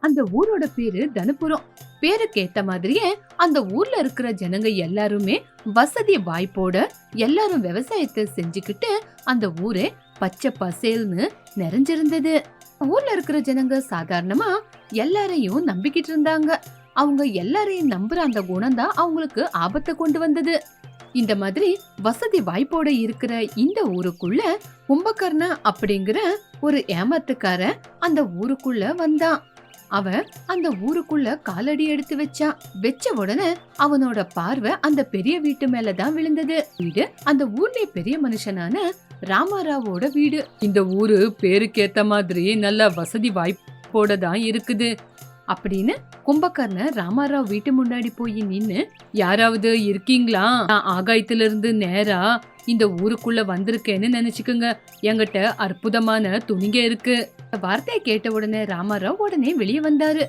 அந்த ஊரோட பேரு தனுபுரம் பேருக்கு ஏத்த மாதிரியே அந்த ஊர்ல இருக்கிற ஜனங்க எல்லாருமே வசதி வாய்ப்போட எல்லாரும் விவசாயத்தை செஞ்சுக்கிட்டு அந்த ஊரே பச்சை பசேல்னு நிறைஞ்சிருந்தது. ஊர்ல இருக்கிற ஜனங்க சாதாரணமா எல்லாரையும் நம்பிக்கிட்டு இருந்தாங்க. அவங்க எல்லாரையும் நம்புற அந்த குணம் தான் அவங்களுக்கு ஆபத்தை கொண்டு வந்தது. இந்த மாதிரி வசதி வாய்ப்போட இருக்கிற இந்த ஊருக்குள்ள கும்பகர்ண அப்படிங்கிற ஒரு ஏமாத்துக்காரன் அந்த ஊருக்குள்ள வந்தான். அவன் அந்த ஊருக்குள்ள காலடி எடுத்து வச்சான் வச்ச உடனே அவனோட பார்வை அந்த பெரிய வீட்டு மேலதான் விழுந்தது. வீடு அந்த ஊர்லயே பெரிய மனுஷனான ராமாராவோட வீடு. இந்த ஊரு பேருக்கேத்த மாதிரி நல்ல வசதி வாய்ப்போட தான் இருக்குது. அப்படின்னு கும்பகர்ணர் ராமாராவ் வீட்டு முன்னாடி போய் நின்னு யாராவது இருக்கீங்களா? நான் ஆகாயத்துல இருந்து நேரா இந்த ஊருக்குள்ள வந்திருக்கேன்னு நினைச்சுக்கோங்க. என்கிட்ட அற்புதமான துணிங்க இருக்கு. வார்த்தையை கேட்ட உடனே ராமாராவ் உடனே வெளியே வந்தாரு.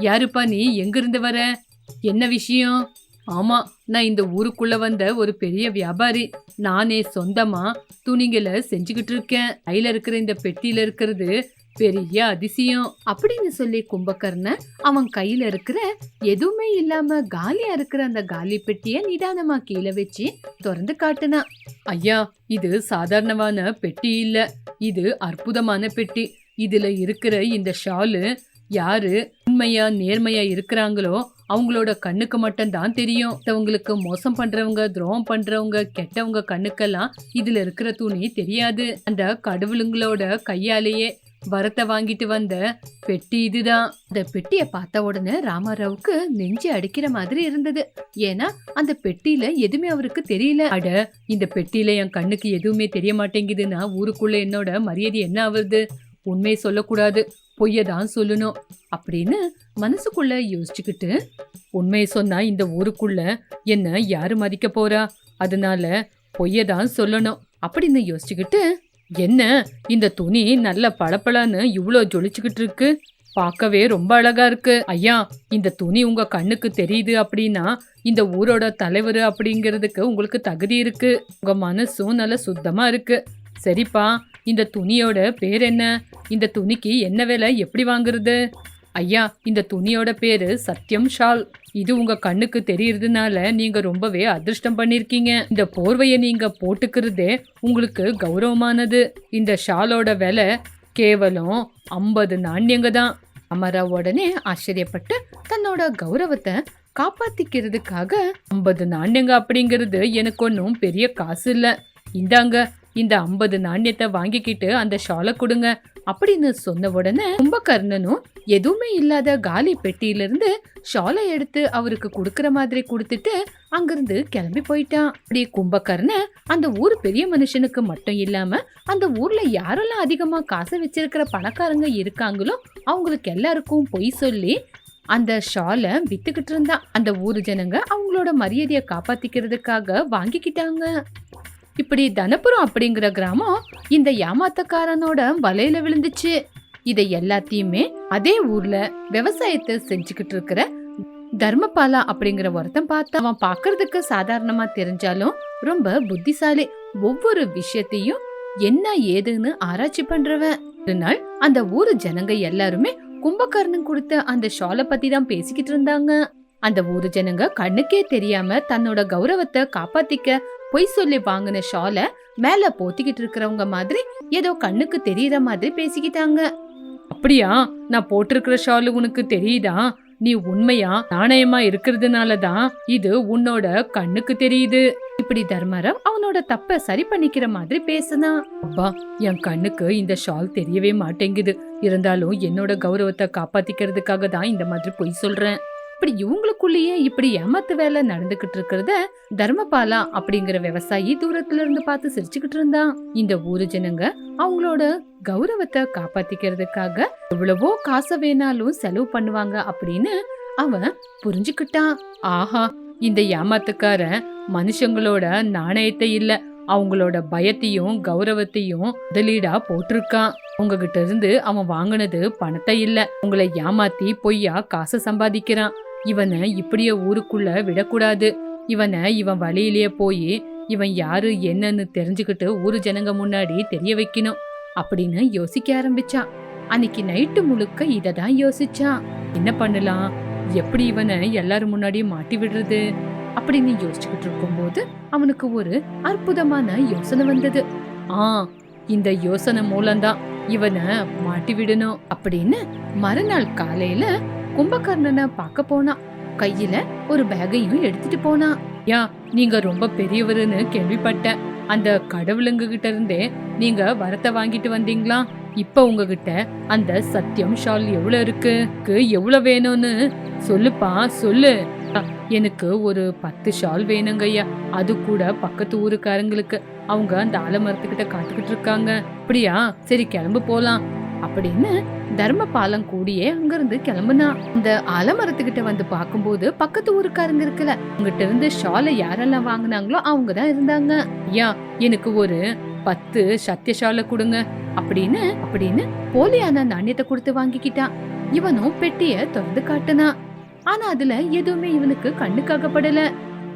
யாருப்பா நீ? எங்க இருந்து வர? என்ன விஷயம்? ஆமா நான் இந்த ஊருக்குள்ள வந்த ஒரு பெரிய வியாபாரி. நானே சொந்தமா துணிகளை செஞ்சுக்கிட்டு இருக்கேன். கையில இருக்கிற இந்த பெட்டியில இருக்கிறது பெரிய அதிசயம் அப்படின்னு சொல்லி கும்பகர்ணன் அவன் கையில இருக்கிற எதுவுமே இல்லாம காலியா இருக்கிற அந்த காலி பெட்டிய நிதானமா கீழே வச்சு திறந்து காட்டுனான். ஐயா இது சாதாரணமான பெட்டி இல்ல. இது அற்புதமான பெட்டி. இதுல இருக்கிற இந்த ஷாலு யாரு உண்மையா நேர்மையா இருக்கிறாங்களோ அவங்களோட கண்ணுக்கு மட்டும் தான் தெரியும். மத்தவங்களுக்கு மோசம் பண்றவங்க துரோகம் பண்றவங்க கெட்டவங்க கண்ணுக்கெல்லாம் இதுல இருக்கிற துணி தெரியாது. அந்த கடவுளுங்களோட கையாலேயே வரத்தை வாங்கிட்டு வந்த பெட்டி இதுதான். அந்த பெட்டிய பார்த்த உடனே ராமாராவுக்கு நெஞ்சு அடிக்கிற மாதிரி இருந்தது. ஏன்னா அந்த பெட்டியில எதுவுமே அவருக்கு தெரியல. அட இந்த பெட்டியில என் கண்ணுக்கு எதுவுமே தெரிய மாட்டேங்குதுன்னா ஊருக்குள்ள என்னோட மரியாதை என்ன ஆகுது உண்மையை சொல்லக்கூடாது. பொய்யை தான் சொல்லணும். அப்படின்னு மனசுக்குள்ள யோசிச்சுக்கிட்டு உண்மையை சொன்னா இந்த ஊருக்குள்ள என்ன யாரு மதிக்க போறா? அதனால பொய்யை தான் சொல்லணும். அப்படின்னு யோசிச்சுக்கிட்டு என்ன இந்த துணி நல்ல பளபளன்னு இவ்வளோ ஜொலிச்சுக்கிட்டு இருக்கு? பார்க்கவே ரொம்ப அழகா இருக்கு. ஐயா இந்த துணி உங்க கண்ணுக்கு தெரியுது அப்படின்னா இந்த ஊரோட தலைவர் அப்படிங்கிறதுக்கு உங்களுக்கு தகுதி இருக்கு. உங்க மனசும் நல்ல சுத்தமா இருக்கு. சரிப்பா இந்த துணியோட பேர் என்ன? இந்த துணிக்கு என்ன விலை? எப்படி வாங்குறது? ஐயா இந்த துணியோட பேரு சத்யம் ஷால். இது உங்க கண்ணுக்கு தெரியறதுனால நீங்க ரொம்பவே அதிர்ஷ்டம் பண்ணிருக்கீங்க. இந்த போர்வையை நீங்க போட்டுக்கிறதே உங்களுக்கு கௌரவமானது. இந்த ஷாலோட விலை கேவலம் ஐம்பது நாண்யங்க தான். அமரா உடனே ஆச்சரியப்பட்டு தன்னோட கௌரவத்தை காப்பாத்திக்கிறதுக்காக ஐம்பது நாண்யங்க அப்படிங்கிறது எனக்கு ஒன்றும் பெரிய காசு இல்லை. இந்தாங்க இந்த ஐம்பது நாணயத்தை வாங்கிக்கிட்டு அந்த ஷாலை கொடுங்க அப்படின்னு சொன்ன உடனே கும்பகர்ணனும் எதுவுமே இல்லாத காலி பெட்டியிலிருந்து ஷாலை எடுத்து அவருக்கு கொடுக்கற மாதிரி கொடுத்துட்டு அங்கிருந்து கிளம்பி போயிட்டான். அப்படி கும்பகர்ணன் அந்த ஊர் பெரிய மனுஷனுக்கு மட்டும் இல்லாம அந்த ஊர்ல யாரெல்லாம் அதிகமா காசு வச்சிருக்கிற பணக்காரங்க இருக்காங்களோ அவங்களுக்கு எல்லாருக்கும் பொய் சொல்லி அந்த ஷாலை வித்துக்கிட்டு இருந்தான். அந்த ஊர் ஜனங்க அவங்களோட மரியாதையை காப்பாத்திக்கிறதுக்காக வாங்கிக்கிட்டாங்க. இப்படி தனபுரம் அப்படிங்கிற கிராமம் இந்த ஏமாத்தக்காரனோட வலையில விழுந்துச்சு. இதை எல்லாத்தையுமே அதே ஊர்ல விவசாயத்தை செஞ்சுக்கிட்டு இருக்கிற தர்மபாலா அப்படிங்கிற ஒருத்தன் பார்த்து அவன் பார்க்கறதுக்கு சாதாரணமா தெரிஞ்சாலும் ரொம்ப புத்திசாலி. ஒவ்வொரு விஷயத்தையும் என்ன ஏதுன்னு ஆராய்ச்சி பண்றவன் ஒரு நாள் அந்த ஊரு ஜனங்க எல்லாருமே கும்பகர்ணன் கொடுத்த அந்த ஷாலை பத்தி தான் பேசிக்கிட்டு இருந்தாங்க. அந்த ஊரு ஜனங்க கண்ணுக்கே தெரியாம தன்னோட கௌரவத்தை காப்பாத்திக்க பொய் சொல்லி வாங்கின ஷாலை மேல போத்திக்கிட்டு இருக்கிறவங்க மாதிரி ஏதோ கண்ணுக்கு தெரியற மாதிரி பேசிக்கிட்டாங்க. அப்படியா? நான் போட்டிருக்கிற ஷாலு உனக்கு தெரியுதா? நீ உண்மையா? நாணயமா இருக்கிறதுனால தான் இது உன்னோட கண்ணுக்கு தெரியுது. இப்படி தர்மரம் அவனோட தப்ப சரி பண்ணிக்கிற மாதிரி பேசுனான் அப்பா என் கண்ணுக்கு இந்த ஷால் தெரியவே மாட்டேங்குது. இருந்தாலும் என்னோட கௌரவத்தை காப்பாத்திக்கிறதுக்காக தான் இந்த மாதிரி பொய் சொல்றேன். இப்படி இவங்களுக்குள்ளேயே இப்படி ஏமாத்து வேலை நடந்துகிட்டு இருக்கிறத தர்மபாலா அப்படிங்கிற விவசாயி தூரத்துல இருந்து பார்த்து சிரிச்சுக்கிட்டு இருந்தான். இந்த ஊரு ஜனங்க அவங்களோட கௌரவத்தை காப்பாத்திக்கிறதுக்காக எவ்வளவோ காசை வேணாலும் செலவு பண்ணுவாங்க அப்படின்னு அவன் புரிஞ்சுக்கிட்டான். ஆஹா இந்த ஏமாத்துக்காரன் மனுஷங்களோட நாணயத்தை இல்ல அவங்களோட பயத்தையும் கௌரவத்தையும் முதலீடா போட்டிருக்கான். உங்ககிட்ட இருந்து அவன் வாங்கினது பணத்தை இல்ல உங்களை ஏமாத்தி பொய்யா காசை சம்பாதிக்கிறான். இவனை இப்படியே ஊருக்குள்ள விடக்கூடாது. இவனை இவன் வழியிலேயே போய் இவன் யாரு என்னன்னு தெரிஞ்சுக்கிட்டு ஊரு ஜனங்க முன்னாடி தெரிய வைக்கணும் அப்படின்னு யோசிக்க ஆரம்பிச்சான். அன்னைக்கு நைட்டு முழுக்க இதை தான் யோசிச்சான். என்ன பண்ணலாம்? எப்படி இவனை எல்லாரும் முன்னாடியும் மாட்டி விடுறது? அப்படின்னு யோசிச்சுக்கிட்டு இருக்கும்போது அவனுக்கு ஒரு அற்புதமான யோசனை வந்தது. ஆ இந்த யோசனை மூலம்தான் இவனை மாட்டி விடணும் அப்படின்னு மறுநாள் காலையில கும்பகர்ணனை பார்க்க போனான் கையில ஒரு பேகையும் எடுத்துட்டு போனான் யா நீங்க ரொம்ப பெரியவருன்னு கேள்விப்பட்டேன். அந்த கடவுளுங்க கிட்ட இருந்தே நீங்க வரத்தை வாங்கிட்டு வந்தீங்களா? இப்ப உங்ககிட்ட அந்த சத்தியம் ஷால் எவ்வளவு இருக்கு? எவ்வளவு வேணும்னு சொல்லுப்பா சொல்லு. எனக்கு ஒரு பத்து ஷால் வேணுங்கய்யா அது கூட பக்கத்து ஊருக்காரங்களுக்கு. அவங்க அந்த ஆலமரத்துக்கிட்ட காத்துக்கிட்டு இருக்காங்க. அப்படியா? சரி கிளம்பு போலாம். அப்படின்னு தர்மபாலம் கூடியே அங்கிருந்து கிளம்புனா. இந்த ஆலமரத்துக்கிட்ட வந்து பார்க்கும்போது பக்கத்து ஊருக்காரங்க இருக்கல உங்ககிட்ட இருந்து ஷாலை யாரெல்லாம் வாங்கினாங்களோ அவங்க தான் இருந்தாங்க. ஐயா எனக்கு ஒரு பத்து சத்திய ஷாலை கொடுங்க அப்படின்னு அப்படின்னு போலியான நாணயத்தை கொடுத்து வாங்கிக்கிட்டான் இவனும் பெட்டிய திறந்து காட்டுனான் ஆனா அதுல எதுவுமே இவனுக்கு கண்ணுக்காகப்படல.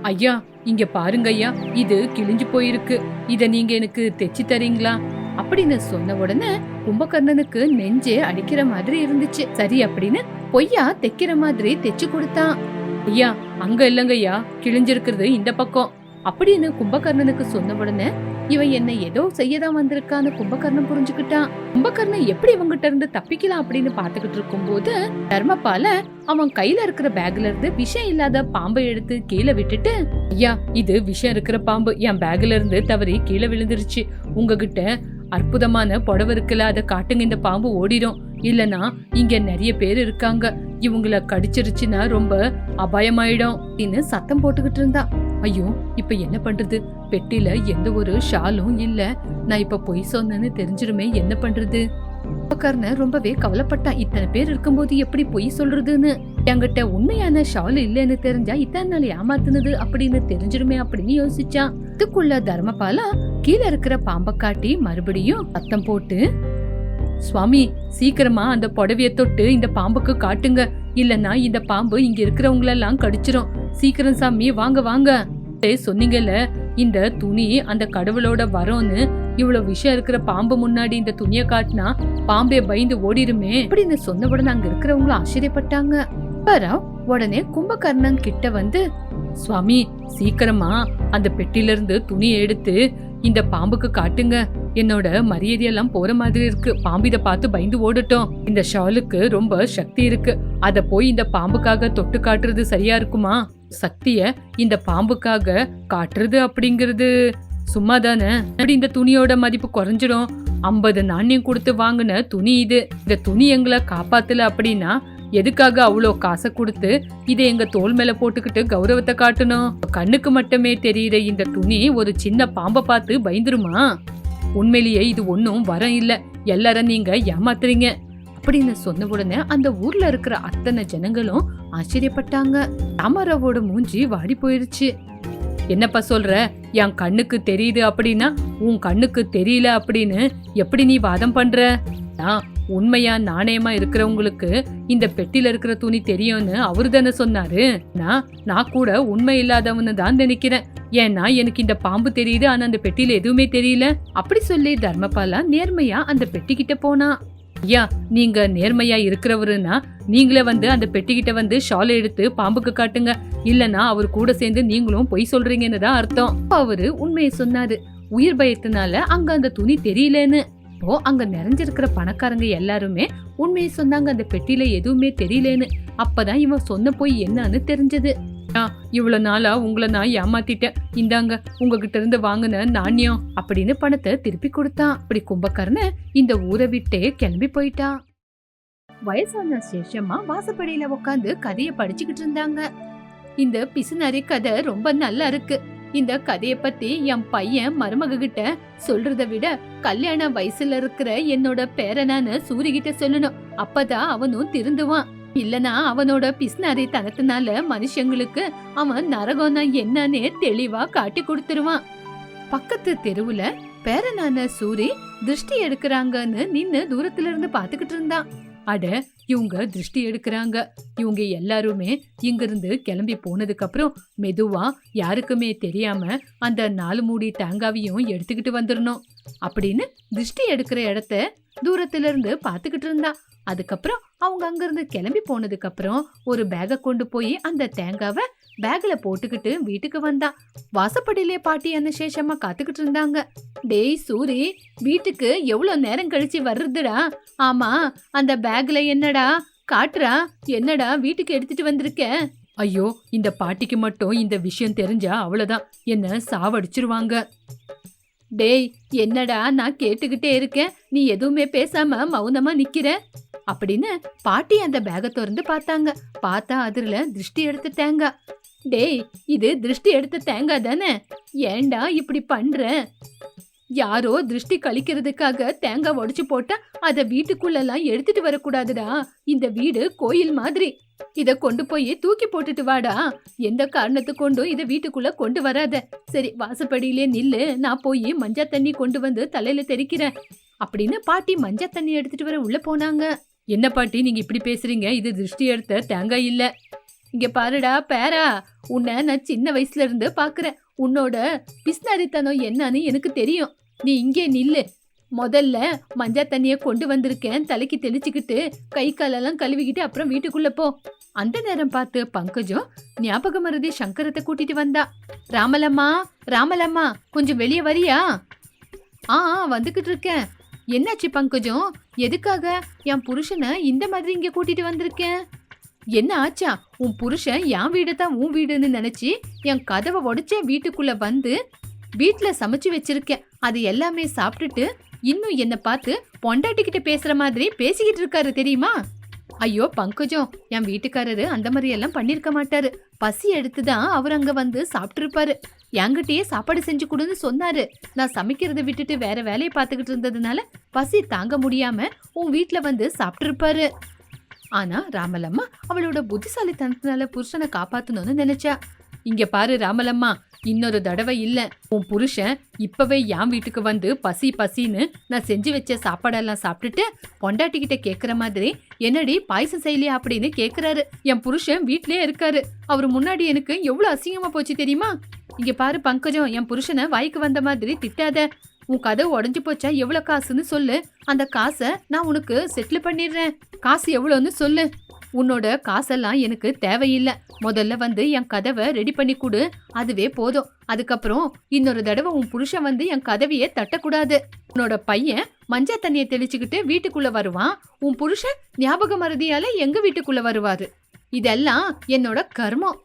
ஐயா இங்க பாருங்க ஐயா இது கிழிஞ்சு போயிருக்கு. இத நீங்க எனக்கு தெச்சு தரீங்களா? அப்படின்னு சொன்ன உடனே கும்பகர்ணனுக்கு நெஞ்சே அடிக்கிற மாதிரி இருந்துச்சு. சரி அப்படின்னு பொய்யா தைக்கிற மாதிரி தைச்சு கொடுத்தான். ஐயா அங்க இல்லங்கய்யா கிழிஞ்சிருக்கிறது இந்த பக்கம். அப்படின்னு கும்பகர்ணனுக்கு சொன்ன உடனே இவன் என்ன ஏதோ செய்யதான் வந்திருக்கான்னு கும்பகர்ணன் புரிஞ்சுக்கிட்டான். கும்பகர்ணன் எப்படி இவங்கிட்ட இருந்து தப்பிக்கலாம் அப்படின்னு பாத்துக்கிட்டு இருக்கும்போது தர்மபால அவன் கையில இருக்கிற பேக்ல இருந்து விஷம் இல்லாத பாம்பை எடுத்து கீழே விட்டுட்டு ஐயா இது விஷம் இருக்கிற பாம்பு. என் பேக்ல இருந்து தவறி கீழே விழுந்துருச்சு. உங்ககிட்ட அற்புதமான புடவை இருக்குல்ல அதை காட்டுங்க இந்த பாம்பு ஓடிடும் இல்லனா இங்க நிறைய பேர் இருக்காங்க. இவங்கள கடிச்சிருச்சுன்னா ரொம்ப அபாயமாயிடும் அப்படின்னு சத்தம் போட்டுக்கிட்டு இருந்தா. ஐயோ இப்ப என்ன பண்றது? பெட்டில எந்த ஒரு ஷாலும் இல்ல. நான் இப்ப பொய் சொன்னேன்னு தெரிஞ்சிருமே என்ன பண்றது? கர்ணன் ரொம்பவே கவலைப்பட்டான் இத்தனை பேர் இருக்கும்போது எப்படி பொய் சொல்றதுன்னு? என்கிட்ட உண்மையான ஷால் இல்லைன்னு தெரிஞ்சா இத்தனை நாள் ஏமாத்துனது அப்படின்னு தெரிஞ்சிருமே அப்படின்னு யோசிச்சான் கத்துக்குள்ள தர்மபாலா கீழே இருக்கிற பாம்பை காட்டி மறுபடியும் சத்தம் போட்டு சுவாமி சீக்கிரமா அந்த புடவைய தொட்டு இந்த பாம்புக்கு காட்டுங்க. இல்லனா இந்த பாம்பு இங்க இருக்கிறவங்களெல்லாம் கடிச்சிரும். சீக்கிரம் சாமி வாங்க வாங்க. சொன்னீங்கல்ல இந்த துணி அந்த கடவுளோட வரோன்னு இவ்வளவு விஷயம் இருக்கிற பாம்பு முன்னாடி இந்த துணியை காட்டினா பாம்பே பயந்து ஓடிருமே? அப்படின்னு சொன்ன உடனே அங்க இருக்கிறவங்களும் ஆச்சரியப்பட்டாங்க. அப்பறம் உடனே கும்பகர்ணன் கிட்ட வந்து சுவாமி சீக்கிரமா அந்த பெட்டில இருந்து துணியை எடுத்து இந்த பாம்புக்கு காட்டுங்க. என்னோட மரியாதையெல்லாம் போற மாதிரி இருக்கு. பாம்பு இதை பார்த்து பயந்து ஓடட்டும். இந்த ஷாலுக்கு ரொம்ப சக்தி இருக்கு. அத போய் இந்த பாம்புக்காக தொட்டு காட்டுறது சரியா இருக்குமா? சக்திய இந்த பாம்புக்காக காட்டுறது அப்படிங்கிறது சும்மா தானே அப்படி இந்த துணியோட மதிப்பு குறைஞ்சிடும்? ஐம்பது நாணயம் கொடுத்து வாங்கின துணி இது. இந்த துணி எங்களை காப்பாத்தல அப்படின்னா எதுக்காக அவ்வளோ காசை கொடுத்து இதை எங்க தோல் மேல போட்டுக்கிட்டு கௌரவத்தை காட்டணும்? கண்ணுக்கு மட்டுமே தெரியுற இந்த துணி ஒரு சின்ன பாம்பை பார்த்து பயந்துருமா? உண்மையிலேயே இது ஒன்றும் வரம் இல்லை. எல்லாரும் நீங்க ஏமாத்துறீங்க. அப்படின்னு சொன்ன உடனே அந்த ஊர்ல இருக்கிற அத்தனை ஜனங்களும் ஆச்சரியப்பட்டாங்க. ராமாராவோட மூஞ்சி வாடி போயிடுச்சு என்னப்பா சொல்ற? என் கண்ணுக்கு தெரியுது அப்படின்னா உன் கண்ணுக்கு தெரியல அப்படின்னு எப்படி நீ வாதம் பண்ற? நான் உண்மையா நாணயமா இருக்கிறவங்களுக்கு இந்த பெட்டில இருக்கிற துணி தெரியும்னு அவரு தானே சொன்னாரு. நான் நான் கூட உண்மை இல்லாதவனு தான் நினைக்கிறேன். ஏன்னா எனக்கு இந்த பாம்பு தெரியுது ஆனா அந்த பெட்டியில எதுவுமே தெரியல. அப்படி சொல்லி தர்மபாலா நேர்மையா அந்த பெட்டி கிட்ட போனா. ஐயா நீங்க நேர்மையா இருக்கிறவருன்னா நீங்களே வந்து அந்த பெட்டிக்கிட்ட வந்து ஷால் எடுத்து பாம்புக்கு காட்டுங்க. இல்லனா அவர் கூட சேர்ந்து நீங்களும் பொய் சொல்றீங்கன்னு தான் அர்த்தம். அவரு உண்மையை சொன்னாரு. உயிர் பயத்தினால அங்க அந்த துணி தெரியலன்னு. இப்போ அங்க நிறைஞ்சிருக்கிற பணக்காரங்க எல்லாருமே உண்மையை சொன்னாங்க அந்த பெட்டியில எதுவுமே தெரியலன்னு. அப்பதான் இவன் சொன்ன போய் என்னன்னு தெரிஞ்சது. இவ்வளவு நாளா உங்களை நான் ஏமாத்திட்டேன். இந்தாங்க உங்ககிட்ட இருந்து வாங்கின நாணயம் அப்படின்னு பணத்தை திருப்பி கொடுத்தான். அப்படி கும்பகர்ணன் இந்த ஊரை விட்டே கிளம்பி போயிட்டான் வயசான சேஷமா வாசப்படியில உட்காந்து கதையை படிச்சுக்கிட்டு இருந்தாங்க. இந்த பிசுநாரி கதை ரொம்ப நல்லா இருக்கு. இந்த கதைய பத்தி என் பையன் மருமக கிட்ட சொல்றத விட கல்யாண வயசுல இருக்கிற என்னோட பேரனான சூரி கிட்ட சொல்லணும். அப்பதான் அவனும் திருந்துவான். இல்லனா அவனோட பிஸ்னாரி தனத்தினால மனுஷங்களுக்கு அவன் நரகம்னா என்னன்னே தெளிவா காட்டி கொடுத்துருவான். பக்கத்து தெருவுல பேரனான சூரி திருஷ்டி எடுக்கறாங்கன்னு நின்னு தூரத்துல இருந்து பாத்துக்கிட்டு இருந்தான். அட இவங்க திருஷ்டி எடுக்கறாங்க. இவங்க எல்லாருமே இங்கிருந்து கிளம்பி போனதுக்கு அப்புறம் மெதுவா யாருக்குமே தெரியாம அந்த நாலு மூடி தேங்காவையும் எடுத்துக்கிட்டு வந்துடணும் அப்படின்னு திருஷ்டி எடுக்கிற இடத்த தூரத்துல இருந்து பார்த்துக்கிட்டு இருந்தா. அதுக்கப்புறம் அவங்க அங்கிருந்து கிளம்பி போனதுக்கு அப்புறம் ஒரு பேகை கொண்டு போய் அந்த தேங்காவை பேக்ல போட்டுக்கிட்டு வீட்டுக்கு வந்தான் வாசப்படியிலே பாட்டி அந்த சேஷமா காத்துக்கிட்டு இருந்தாங்க. டேய் சூரி வீட்டுக்கு எவ்வளவு நேரம் கழிச்சு வர்றதுடா? ஆமா அந்த பேக்ல என்னடா? காட்டுறா என்னடா வீட்டுக்கு எடுத்துட்டு வந்திருக்க? ஐயோ இந்த பாட்டிக்கு மட்டும் இந்த விஷயம் தெரிஞ்சா அவ்வளவுதான். என்ன சாவடிச்சிருவாங்க. டேய் என்னடா நான் கேட்டுக்கிட்டே இருக்கேன்? நீ எதுவுமே பேசாம மௌனமா நிக்கிற? அப்படின்னு பாட்டி அந்த பேக திறந்து பார்த்தாங்க. பார்த்தா அதுல திருஷ்டி எடுத்த தேங்காய். டேய் இது திருஷ்டி எடுத்த தேங்காய் தானே? ஏன்டா இப்படி பண்ற? யாரோ திருஷ்டி கழிக்கிறதுக்காக தேங்காய் உடைச்சு போட்டா அதை வீட்டுக்குள்ளெல்லாம் எடுத்துட்டு வரக்கூடாதுடா. இந்த வீடு கோயில் மாதிரி. இத கொண்டு போய் தூக்கி போட்டுட்டு வாடா. எந்த காரணத்து கொண்டும் இத வீட்டுக்குள்ள கொண்டு வராத. சரி வாசப்படியிலே நில்லு. நான் போய் மஞ்சா தண்ணி கொண்டு வந்து தலையில தெறிக்கிறேன். அப்படின்னு பாட்டி மஞ்சா தண்ணி எடுத்துட்டு வர உள்ள போனாங்க. என்ன பாட்டி நீங்க இப்படி பேசுறீங்க? இது திருஷ்டி எடுத்த தேங்காய் இல்ல. இங்க பாருடா பேரா. உன்னை நான் சின்ன வயசுல இருந்து பாக்குறேன். உன்னோட பிஸ்னாரித்தனம் என்னன்னு எனக்கு தெரியும். நீ இங்கே நில்லு. முதல்ல மஞ்சா தண்ணிய கொண்டு வந்திருக்கேன். தலைக்கு தெளிச்சுக்கிட்டு கை காலெல்லாம் கழுவிக்கிட்டு அப்புறம் வீட்டுக்குள்ள போ. அந்த நேரம் பார்த்து பங்கஜம் ஞாபக மருதி சங்கரத்தை கூட்டிட்டு வந்தா. ராமலம்மா ராமலம்மா கொஞ்சம் வெளியே வரியா? ஆ ஆ, வந்துகிட்டு இருக்கேன். என்னாச்சு பங்கஜம்? எதுக்காக? என் புருஷனை இந்த மாதிரி இங்க கூட்டிட்டு வந்திருக்கேன். என்ன ஆச்சா? உன் புருஷன் என் வீடு தான் உன் வீடுன்னு நினைச்சு என் கதவை உடைச்ச வீட்டுக்குள்ள வந்து வீட்டுல சமைச்சு வச்சிருக்கேன். அது எல்லாமே சாப்பிட்டுட்டு இன்னும் என்ன பார்த்து பொண்டாட்டிக்கிட்ட பேசுற மாதிரி பேசிக்கிட்டு இருக்காரு தெரியுமா? ஐயோ பங்கஜம் என் வீட்டுக்காரரு அந்த மாதிரி எல்லாம் பண்ணிருக்க மாட்டாரு. பசி எடுத்துதான் அவர் அங்க வந்து சாப்பிட்டிருப்பாரு. என்கிட்டயே சாப்பாடு செஞ்சு கொடுன்னு சொன்னாரு. நான் சமைக்கிறத விட்டுட்டு வேற வேலையை பார்த்துக்கிட்டு இருந்ததுனால பசி தாங்க முடியாம உன் வீட்டுல வந்து சாப்பிட்டிருப்பாரு. ஆனா ராமலம்மா அவளோட புத்திசாலித்தனத்தினால புருஷனை காப்பாத்தணும்னு நினைச்சா. இங்க பாரு ராமலம்மா இன்னொரு தடவை இல்ல. உன் புருஷன் இப்பவே என் வீட்டுக்கு வந்து பசி பசின்னு நான் செஞ்சு வச்ச சாப்பாடெல்லாம் சாப்பிட்டுட்டு பொண்டாட்டிக்கிட்ட கேக்குற மாதிரி என்னடி பாயசம் செய்யலையா அப்படின்னு கேக்குறாரு. என் புருஷன் வீட்லயே இருக்காரு. அவர் முன்னாடி எனக்கு எவ்வளவு அசிங்கமா போச்சு தெரியுமா? இங்க பாரு பங்கஜம் என் புருஷனை வாய்க்கு வந்த மாதிரி திட்டாத. உன் கதவு உடஞ்சு போச்சா? எவ்வளவு காசுன்னு சொல்லு. அந்த காசை நான் உனக்கு செட்டில் பண்ணிடுறேன். காசு எவ்வளோன்னு சொல்லு. உன்னோட காசெல்லாம் எனக்கு தேவையில்லை. முதல்ல வந்து என் கதவை ரெடி பண்ணி கொடு. அதுவே போதும். அதுக்கப்புறம் இன்னொரு தடவை உன் புருஷன் வந்து என் கதவையே தட்டக்கூடாது. உன்னோட பையன் மஞ்சள் தண்ணியை தெளிச்சுக்கிட்டு வீட்டுக்குள்ள வருவான். உன் புருஷன் ஞாபக மறதியால எங்க வீட்டுக்குள்ள வருவாரு? இதெல்லாம் என்னோட கர்மம்.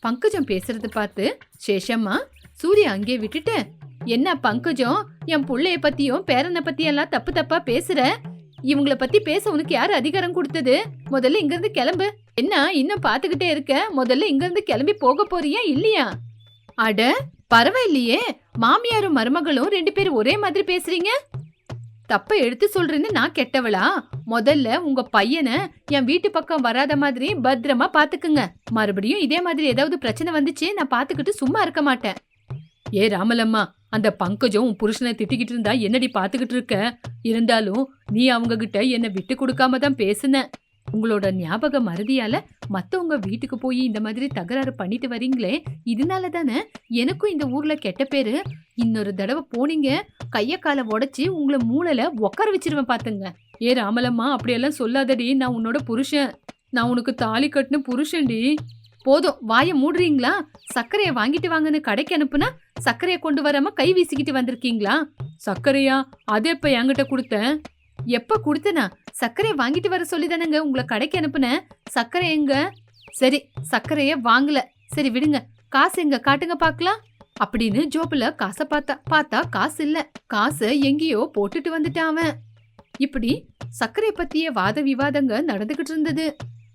பங்கஜம் பேசுறது பார்த்து சேஷம்மா சூர்யா அங்கே விட்டுட்டு என்ன பங்கஜம்? என் புள்ளைய பத்தியும் பேரனை பத்தியெல்லாம் தப்பு தப்பா பேசுற? இவங்கள பத்தி பேச உனக்கு யார் அதிகாரம் கொடுத்தது? முதல்ல இங்க இருந்து கிளம்பு. என்ன இன்னும் பாத்துக்கிட்டே இருக்க? முதல்ல இங்க இருந்து கிளம்பி போக போறியா இல்லையா? அட பரவாயில்லையே. மாமியாரும் மருமகளும் ரெண்டு பேரும் ஒரே மாதிரி பேசுறீங்க? தப்ப எடுத்து சொல்றேன்னு நான் கெட்டவளா? முதல்ல உங்க பையனை என் வீட்டு பக்கம் வராத மாதிரி பத்திரமா பாத்துக்குங்க மறுபடியும் இதே மாதிரி ஏதாவது பிரச்சனை வந்துச்சு நான் பாத்துக்கிட்டு சும்மா இருக்க மாட்டேன். ஏ ராமலம்மா அந்த பங்கஜம் உன் புருஷனை திட்டிக்கிட்டு இருந்தா என்னடி பாத்துக்கிட்டு இருக்க? இருந்தாலும் நீ அவங்க கிட்ட என்ன விட்டு கொடுக்காம தான் பேசுன. உங்களோட ஞாபக மறதியால மத்தவங்க வீட்டுக்கு போய் இந்த மாதிரி தகராறு பண்ணிட்டு வரீங்களே இதனால தானே எனக்கும் இந்த ஊர்ல கெட்ட பேரு? இன்னொரு தடவை போனீங்க கைய காலை உடச்சி உங்களை மூளைல உட்கார வச்சிருவேன் பாத்துங்க. ஏ ராமலம்மா அப்படியெல்லாம் சொல்லாதடி நான் உன்னோட புருஷன். நான் உனக்கு தாலி கட்டின புருஷன்டி. போதும் வாயை மூடுறீங்களா? சர்க்கரையை வாங்கிட்டு வாங்கன்னு கடைக்கு அனுப்புனா சர்க்கரையை கொண்டு வராம கை வீசிக்கிட்டு வந்திருக்கீங்களா? சர்க்கரையா? அது எப்ப என்கிட்ட கொடுத்தேன்? எப்ப கொடுத்தனா? சர்க்கரையை வாங்கிட்டு வர சொல்லி தானேங்க உங்களை கடைக்கு அனுப்புனேன். சர்க்கரை எங்க? சரி சர்க்கரைய வாங்கல. சரி விடுங்க. காசு எங்க? காட்டுங்க பார்க்கலாம். அப்படின்னு ஜோப்புல காசை பார்த்தா பார்த்தா காசு இல்ல. காசை எங்கேயோ போட்டுட்டு வந்துட்டான் அவன். இப்படி சர்க்கரை பத்திய வாத விவாதங்க நடந்துகிட்டு இருந்தது.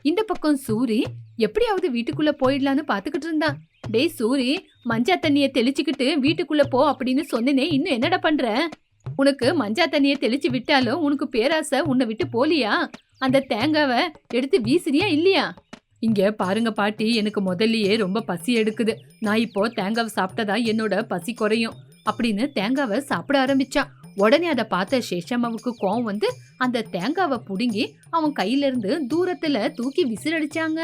இந்த பக்கம் சூரி எப்படியாவது வீட்டுக்குள்ள போயிடலான்னு பாத்துக்கிட்டு இருந்தான். டேய் சூரி மஞ்சா தண்ணிய தெளிச்சுக்கிட்டு வீட்டுக்குள்ள போ அப்படின்னு சொன்னனே இன்னும் என்னடா பண்ற? உனக்கு மஞ்சா தண்ணிய தெளிச்சு விட்டாலும் உனக்கு பேராசை உன்னை விட்டு போலியா? அந்த தேங்காவை எடுத்து வீசுறியா இல்லையா? இங்க பாருங்க பாட்டி எனக்கு முதல்லயே ரொம்ப பசி எடுக்குது. நான் இப்போ தேங்காவை சாப்பிட்டதா என்னோட பசி குறையும் அப்படின்னு தேங்காவை சாப்பிட ஆரம்பிச்சான். உடனே அதை பார்த்த சேஷம்மாவுக்கு கோவம் வந்து அந்த தேங்காவை பிடுங்கி அவன் கையிலிருந்து தூரத்தில் தூரத்துல தூக்கி விசிறடிச்சாங்க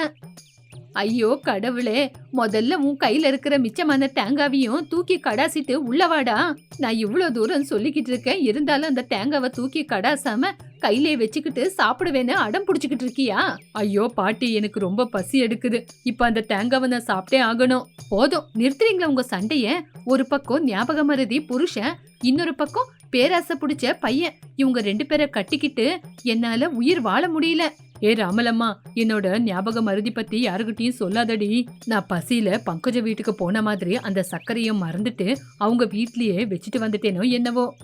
ஐயோ கடவுளே முதல்ல உன் கையில இருக்கிற மிச்சமான தேங்காவையும் தூக்கி கடாசிட்டு உள்ளவாடா நான் இவ்வளோ தூரம் சொல்லிக்கிட்டு இருக்கேன் இருந்தாலும் அந்த தேங்காவை தூக்கி கடாசாம கையிலே வச்சுக்கிட்டு சாப்பிடுவேன்னு அடம் பிடிச்சிக்கிட்டு இருக்கியா? ஐயோ பாட்டி எனக்கு ரொம்ப பசி எடுக்குது. இப்போ அந்த தேங்காவை நான் சாப்பிட்டே ஆகணும். போதும் நிறுத்துறீங்களா உங்க சண்டைய? ஒரு பக்கம் ஞாபக மருதி புருஷன் இன்னொரு பக்கம் பேராசை பிடிச்ச பையன். இவங்க ரெண்டு பேரை கட்டிக்கிட்டு என்னால உயிர் வாழ முடியல. ஏ ராமலம்மா என்னோட ஞாபக மருதி பத்தி யாருகிட்டயும் சொல்லாதடி. நான் பசியில பங்கஜ வீட்டுக்கு போன மாதிரி அந்த சர்க்கரையும் மறந்துட்டு அவங்க வீட்லயே வச்சுட்டு வந்துட்டேனோ என்னவோ.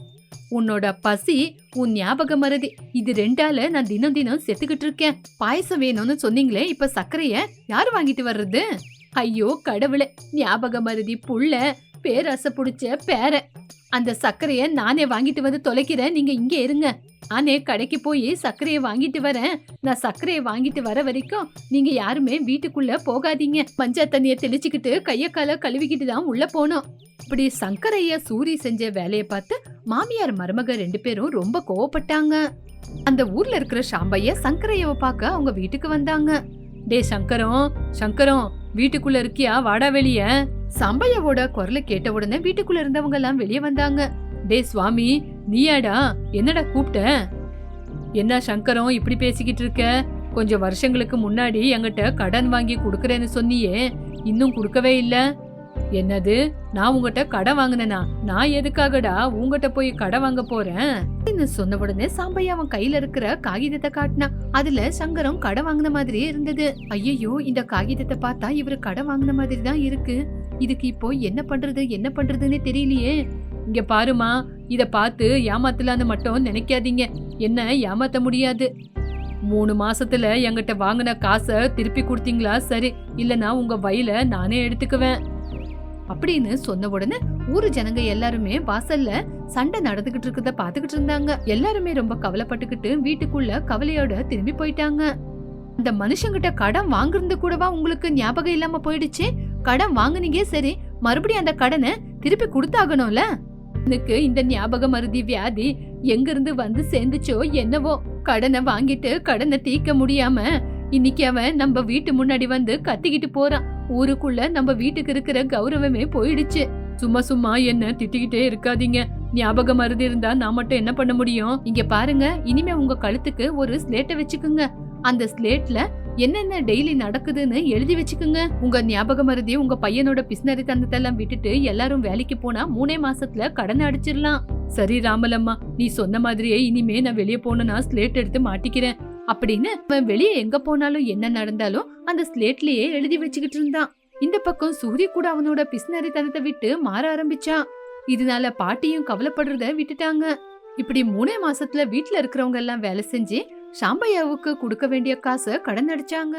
உன்னோட பசி உன் ஞாபக மருதி இது ரெண்டால நான் தினம் தினம் செத்துக்கிட்டு இருக்கேன். பாயசம் வேணும்னு சொன்னீங்களே இப்ப சர்க்கரைய யாரு வாங்கிட்டு வர்றது? ஐயோ கடவுளே ஞாபக மருதி புள்ள பேராசை புடிச்ச பேர அந்த சர்க்கரைய நானே வாங்கிட்டு வந்து தொலைக்கிறேன். நீங்க இங்கே இருங்க. நானே கடைக்கு போய் சர்க்கரையை வாங்கிட்டு வரேன். நான் சர்க்கரையை வாங்கிட்டு வர வரைக்கும் நீங்க யாருமே வீட்டுக்குள்ள போகாதீங்க. பஞ்சா தண்ணிய தெளிச்சுக்கிட்டு கைய கால கழுவிக்கிட்டு தான் உள்ள போனோம் இப்படி சங்கரைய சூரி செஞ்ச வேலையை பார்த்து மாமியார் மருமக ரெண்டு பேரும் ரொம்ப கோவப்பட்டாங்க. அந்த ஊர்ல இருக்கிற சாம்பைய சங்கரையவ பார்க்க அவங்க வீட்டுக்கு வந்தாங்க. டே சங்கரம் சங்கரம் வீட்டுக்குள்ள இருக்கியா? வாடா வெளிய. சம்பையாவோட குரலை கேட்ட உடனே வீட்டுக்குள்ள இருந்தவங்க எல்லாம் வெளியே வந்தாங்க. டே சுவாமி நீயாடா? என்னடா கூப்பிட்ட என்ன சங்கரம் இப்படி பேசிக்கிட்டு இருக்க? கொஞ்சம் வருஷங்களுக்கு முன்னாடி என்கிட்ட கடன் வாங்கி கொடுக்கறேன்னு சொன்னியே. இன்னும் கொடுக்கவே இல்ல. என்னது? நான் உங்ககிட்ட கடை வாங்கினேனா? நான் எதுக்காகடா உங்ககிட்ட போய் கடை வாங்க போறேன்? அப்படின்னு சொன்ன உடனே சாம்பையா அவன் கையில இருக்கிற காகிதத்தை காட்டினான் அதுல சங்கரம் கடை வாங்கின மாதிரியே இருந்தது. ஐயோ இந்த காகிதத்தை பார்த்தா இவரு கடை வாங்கின மாதிரி தான் இருக்கு. இதுக்கு இப்போ என்ன பண்றது என்ன பண்றதுன்னு தெரியலையே. இங்க பாருமா இத பார்த்து ஏமாத்தலான்னு மட்டும் நினைக்காதீங்க. என்ன ஏமாத்த முடியாது. மூணு மாசத்துல என்கிட்ட வாங்கின காசை திருப்பி கொடுத்தீங்களா? சரி இல்லனா உங்க வயல நானே எடுத்துக்குவேன். அப்படின்னு சொன்ன உடனே ஊரு ஜனங்க எல்லாருமே வாசல்ல சண்டை நடந்துகிட்டு இருக்கத பாத்துக்கிட்டு இருந்தாங்க. எல்லாருமே ரொம்ப கவலைப்பட்டுக்கிட்டு வீட்டுக்குள்ள கவலையோட திரும்பி போயிட்டாங்க. அந்த மனுஷங்கிட்ட கடன் வாங்குறது கூடவா உங்களுக்கு ஞாபகம் இல்லாம போயிடுச்சு? கடன் வாங்குனீங்க சரி. மறுபடியும் அந்த கடனை திருப்பி கொடுத்தாகணும்ல? எனக்கு இந்த ஞாபக மருதி வியாதி எங்க இருந்து வந்து சேர்ந்துச்சோ என்னவோ. கடனை வாங்கிட்டு கடனை தீர்க்க முடியாம இன்னைக்கு அவன் நம்ம வீட்டு முன்னாடி வந்து கத்திக்கிட்டு போறான். ஊருக்குள்ள நம்ம வீட்டுக்கு இருக்கிற கௌரவமே போயிடுச்சு. சும்மா சும்மா என்ன திட்டிக்கிட்டே இருக்காதீங்க. ஞாபக மருதி இருந்தா நான் மட்டும் என்ன பண்ண முடியும்? இங்க பாருங்க இனிமே உங்க கழுத்துக்கு ஒரு ஸ்லேட்டை வச்சுக்குங்க. அந்த ஸ்லேட்ல என்னென்ன டெய்லி நடக்குதுன்னு எழுதி வச்சுக்குங்க. உங்க ஞாபக மருதி உங்க பையனோட பிஸ்னரி தந்தத்தெல்லாம் விட்டுட்டு எல்லாரும் வேலைக்கு போனா மூணே மாசத்துல கடன் அடிச்சிடலாம் சரி ராமலம்மா நீ சொன்ன மாதிரியே இனிமே நான் வெளியே போனா ஸ்லேட் எடுத்து மாட்டிக்கிறேன். அப்படின்னு அவன் வெளியே எங்க போனாலும் என்ன நடந்தாலும் அந்த ஸ்லேட்லயே எழுதி வச்சுக்கிட்டு இருந்தான். இந்த பக்கம் சூரிய கூட அவனோட பிஸ்னரி தனத்தை விட்டு மாற ஆரம்பிச்சான். இதனால பாட்டியும் கவலைப்படுறத விட்டுட்டாங்க. இப்படி மூணே மாசத்துல வீட்டுல இருக்கிறவங்க எல்லாம் வேலை செஞ்சு சாம்பையாவுக்கு கொடுக்க வேண்டிய காசை கடன் அடிச்சாங்க.